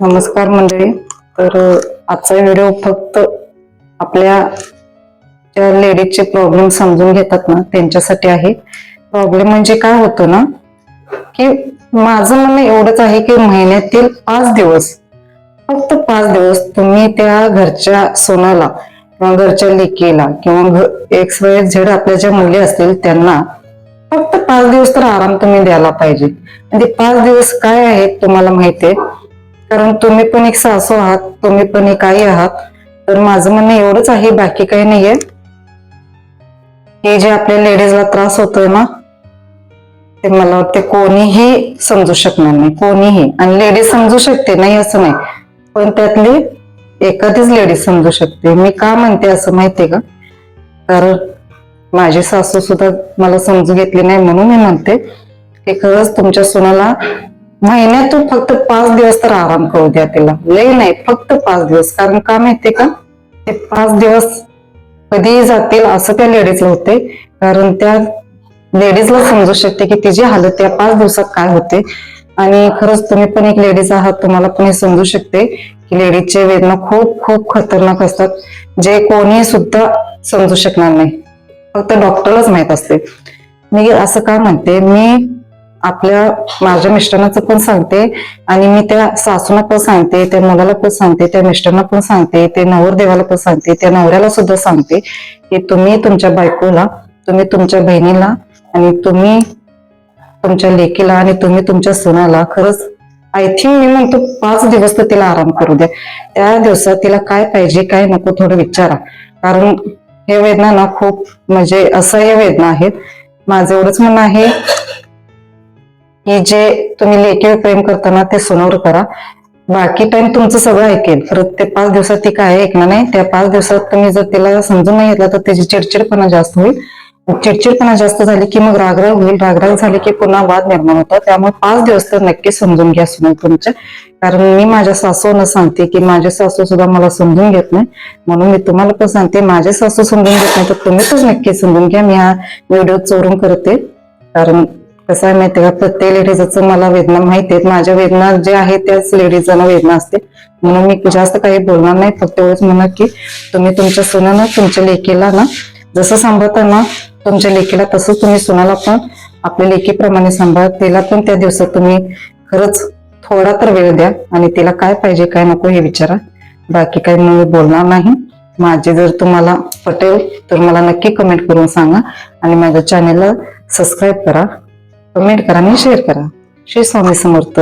नमस्कार मंडळी. तर आजचा व्हिडिओ फक्त आपल्या ज्या लेडीजचे प्रॉब्लेम समजून घेतात ना त्यांच्यासाठी आहे. प्रॉब्लेम म्हणजे काय होतो ना की माझं म्हणणं एवढंच आहे की महिन्यातील पाच दिवस फक्त पाच दिवस तुम्ही त्या घरच्या सोनाला किंवा घरच्या लेकीला किंवा एक्स वाय झेड आपल्या ज्या मुली असतील त्यांना फक्त पाच दिवस तर आराम तुम्ही द्यायला पाहिजे. म्हणजे पाच दिवस काय आहेत तुम्हाला माहितीये कारण तुम्ही पण एक सासू आहात तुम्ही पण एक आई आहात तर माझं म्हणणं एवढंच आहे बाकी काही नाहीये. हे जे आपल्या लेडीजला त्रास होतोय ना ते मला वाटते कोणीही समजू शकणार नाही कोणीही. आणि लेडीज समजू शकते नाही असं नाही पण त्यातली एखादीच लेडीज समजू शकते. मी का म्हणते असं माहितीये का? कारण माझी सासू सुद्धा मला समजून घेतली नाही म्हणून मी म्हणते की खरंच तुमच्या सुनाला महिन्यातून फक्त पाच दिवस तर आराम करू द्या तिला. लय नाही फक्त पाच दिवस. कारण का माहितीये का? ते पाच दिवस कधीही जातील असं त्या लेडीजला होते कारण त्या लेडीजला समजू शकते की तिची हालत त्या पाच दिवसात काय होते आणि खरंच तुम्ही पण एक लेडीज आहात तुम्हाला पण हे समजू शकते की लेडीजचे वेदना खूप खूप खतरनाक असतात. जे कोणी सुद्धा समजू शकणार नाही. फक्त डॉक्टरलाच माहीत असते. मी असं का म्हणते मी आपल्या माझ्या मिस्टरांचं पण सांगते आणि मी त्या सासूला पण सांगते त्या मुलाला पण सांगते त्या मिस्टरना पण सांगते ते नवरदेवाला पण सांगते त्या नवऱ्याला सुद्धा सांगते की तुम्ही तुमच्या बायकोला तुम्ही तुमच्या बहिणीला आणि तुम्ही तुमच्या लेकीला आणि तुम्ही तुमच्या सुनाला खरंच आय थिंक मी म्हणतो पाच दिवस तर तिला आराम करू द्या. त्या दिवसात तिला काय पाहिजे काय नको थोडं विचारा. कारण हे वेदना ना खूप म्हणजे असह्य वेदना आहेत. माझं एवढंच म्हणणं आहे की जे तुम्ही लेखी प्रेम करताना ते सुनावर करा. बाकी टाइम तुमचं सगळं ऐकेल परत ते पाच दिवसात ती काय ऐकणार नाही त्या पाच दिवसात तुम्ही जर तिला समजून नाही घेतलं तर त्याची चिडचिडपणा जास्त होईल. चिडचिडपणा जास्त झाली की मग रागराग होईल. रागराग झाली की पुन्हा वाद निर्माण होतो त्यामुळे पाच दिवस तर नक्की समजून घ्या सुना तुमच्या कारण मी माझ्या सासूला सांगते की माझे सासू सुद्धा मला समजून घेत नाही. म्हणून मी तुम्हाला पण सांगते माझे सासू समजून घेत नाही तर तुम्ही पण नक्की समजून घ्या. मी हा व्हिडिओ चोरून करते. कारण कसं आहे माहिती का? प्रत्येक लेडीजचं मला वेदना माहिती आहेत माझ्या वेदना जे आहेत त्याच लेडीजांना वेदना असते. म्हणून मी जास्त काही बोलणार नाही. फक्त एवढंच म्हणा की तुम्ही तुमच्या सुनानं तुमच्या लेकीला ना जसं सांभाळता ना तुमच्या लेकीला तसंच तुम्ही सुनाला पण आपल्या लेकीप्रमाणे सांभाळ. तिला पण त्या दिवसात तुम्ही खरंच थोडा तर वेळ द्या आणि तिला काय पाहिजे काय नको हे विचारा. बाकी काही मी बोलणार नाही. माझे जर तुम्हाला पटेल तर मला नक्की कमेंट करून सांगा आणि माझ्या चॅनेलला सबस्क्राईब करा. कमेंट करा आणि शेअर करा. श्री स्वामी समर्थ.